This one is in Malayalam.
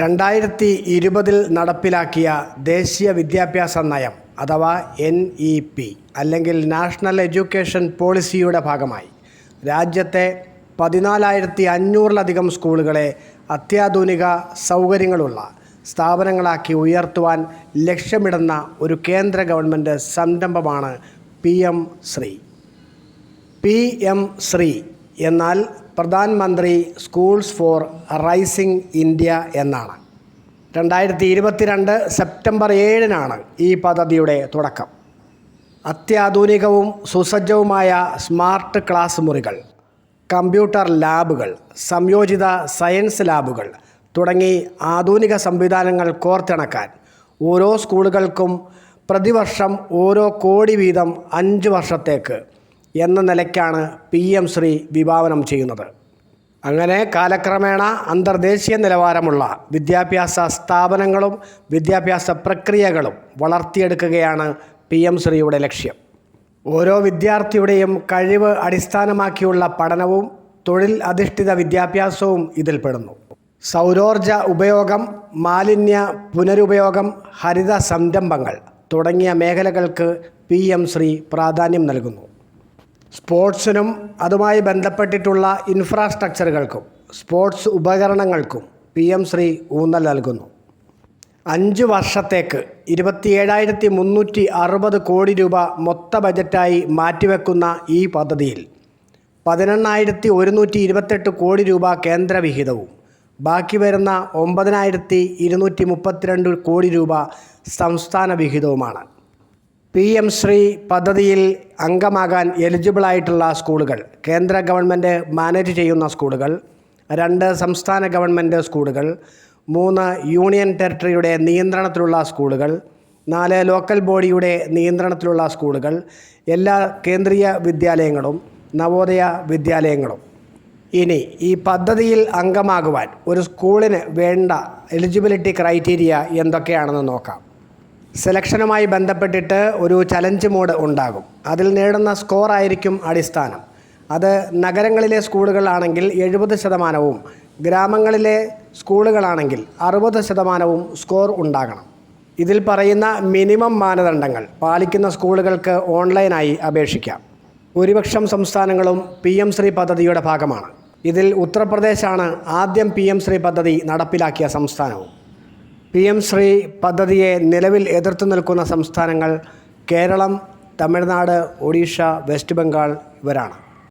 രണ്ടായിരത്തി ഇരുപതിൽ നടപ്പിലാക്കിയ ദേശീയ വിദ്യാഭ്യാസ നയം അഥവാ എൻ ഇ പി അല്ലെങ്കിൽ നാഷണൽ എഡ്യൂക്കേഷൻ പോളിസിയുടെ ഭാഗമായി. രാജ്യത്തെ പതിനാലായിരത്തി അഞ്ഞൂറിലധികം സ്കൂളുകളെ അത്യാധുനിക സൗകര്യങ്ങളുള്ള സ്ഥാപനങ്ങളാക്കി ഉയർത്തുവാൻ ലക്ഷ്യമിടുന്ന ഒരു കേന്ദ്ര ഗവൺമെന്റ് സംരംഭമാണ് P M Shri. P M Shri എന്നാൽ പ്രധാൻ മന്ത്രി സ്കൂൾസ് ഫോർ റൈസിംഗ് ഇന്ത്യ എന്നാണ്. രണ്ടായിരത്തി ഇരുപത്തിരണ്ട് സെപ്റ്റംബർ ഏഴിനാണ് ഈ പദ്ധതിയുടെ തുടക്കം. അത്യാധുനികവും സുസജ്ജവുമായ സ്മാർട്ട് ക്ലാസ് മുറികൾ കമ്പ്യൂട്ടർ ലാബുകൾ സംയോജിത സയൻസ് ലാബുകൾ തുടങ്ങി ആധുനിക സംവിധാനങ്ങൾ കോർത്തിണക്കാൻ ഓരോ സ്കൂളുകൾക്കും പ്രതിവർഷം ഓരോ കോടി വീതം അഞ്ച് വർഷത്തേക്ക് എന്ന നിലയ്ക്കാണ് പി എം ശ്രീ വിഭാവനം ചെയ്യുന്നത്. അങ്ങനെ കാലക്രമേണ അന്തർദേശീയ നിലവാരമുള്ള വിദ്യാഭ്യാസ സ്ഥാപനങ്ങളും വിദ്യാഭ്യാസ പ്രക്രിയകളും വളർത്തിയെടുക്കുകയാണ് പി എം ശ്രീയുടെ ലക്ഷ്യം. ഓരോ വിദ്യാർത്ഥിയുടെയും കഴിവ് അടിസ്ഥാനമാക്കിയുള്ള പഠനവും തൊഴിൽ അധിഷ്ഠിത വിദ്യാഭ്യാസവും ഇതിൽപ്പെടുന്നു സൗരോർജ ഉപയോഗം മാലിന്യ പുനരുപയോഗം ഹരിത സംരംഭങ്ങൾ തുടങ്ങിയ മേഖലകൾക്ക് പി എം ശ്രീ പ്രാധാന്യം നൽകുന്നു. സ്പോർട്സിനും അതുമായി ബന്ധപ്പെട്ടിട്ടുള്ള ഇൻഫ്രാസ്ട്രക്ചറുകൾക്കും സ്പോർട്സ് ഉപകരണങ്ങൾക്കും പി എം ശ്രീ ഊന്നൽ നൽകുന്നു. അഞ്ച് വർഷത്തേക്ക് ഇരുപത്തിയേഴായിരത്തി മുന്നൂറ്റി അറുപത് കോടി രൂപ മൊത്ത ബജറ്റായി മാറ്റിവെക്കുന്ന ഈ പദ്ധതിയിൽ പതിനെണ്ണായിരത്തി ഒരുന്നൂറ്റി ഇരുപത്തെട്ട് കോടി രൂപ കേന്ദ്രവിഹിതവും ബാക്കി വരുന്ന ഒമ്പതിനായിരത്തി ഇരുന്നൂറ്റി മുപ്പത്തിരണ്ട് കോടി രൂപ സംസ്ഥാന വിഹിതവുമാണ്. പി എം ശ്രീ പദ്ധതിയിൽ അംഗമാകാൻ എലിജിബിളായിട്ടുള്ള സ്കൂളുകൾ കേന്ദ്ര ഗവൺമെന്റ് മാനേജ് ചെയ്യുന്ന സ്കൂളുകൾ രണ്ട് സംസ്ഥാന ഗവൺമെന്റ് സ്കൂളുകൾ മൂന്ന് യൂണിയൻ ടെറിട്ടറിയുടെ നിയന്ത്രണത്തിലുള്ള സ്കൂളുകൾ നാല് ലോക്കൽ ബോഡിയുടെ നിയന്ത്രണത്തിലുള്ള സ്കൂളുകൾ എല്ലാ കേന്ദ്രീയ വിദ്യാലയങ്ങളും നവോദയ വിദ്യാലയങ്ങളും. ഇനി ഈ പദ്ധതിയിൽ അംഗമാകുവാൻ ഒരു സ്കൂളിന് വേണ്ട എലിജിബിലിറ്റി ക്രൈറ്റീരിയ എന്തൊക്കെയാണെന്ന് നോക്കാം. സെലക്ഷനുമായി ബന്ധപ്പെട്ടിട്ട് ഒരു ചലഞ്ച് മോഡ് ഉണ്ടാകും. അതിൽ നേടുന്ന സ്കോർ ആയിരിക്കും അടിസ്ഥാനം. അത് നഗരങ്ങളിലെ സ്കൂളുകളാണെങ്കിൽ എഴുപത് ശതമാനവും ഗ്രാമങ്ങളിലെ സ്കൂളുകളാണെങ്കിൽ അറുപത് ശതമാനവും സ്കോർ ഉണ്ടാകണം. ഇതിൽ പറയുന്ന മിനിമം മാനദണ്ഡങ്ങൾ പാലിക്കുന്ന സ്കൂളുകൾക്ക് ഓൺലൈനായി അപേക്ഷിക്കാം. ഭൂരിപക്ഷം സംസ്ഥാനങ്ങളും പി എം ശ്രീ പദ്ധതിയുടെ ഭാഗമാണ്. ഇതിൽ ഉത്തർപ്രദേശാണ് ആദ്യം പി എം ശ്രീ പദ്ധതി നടപ്പിലാക്കിയ സംസ്ഥാനവും. പി എം ശ്രീ പദ്ധതിയെ നിലവിൽ എതിർത്തു നിൽക്കുന്ന സംസ്ഥാനങ്ങൾ കേരളം തമിഴ്നാട് ഒഡീഷ വെസ്റ്റ് ബംഗാൾ ഇവരാണ്.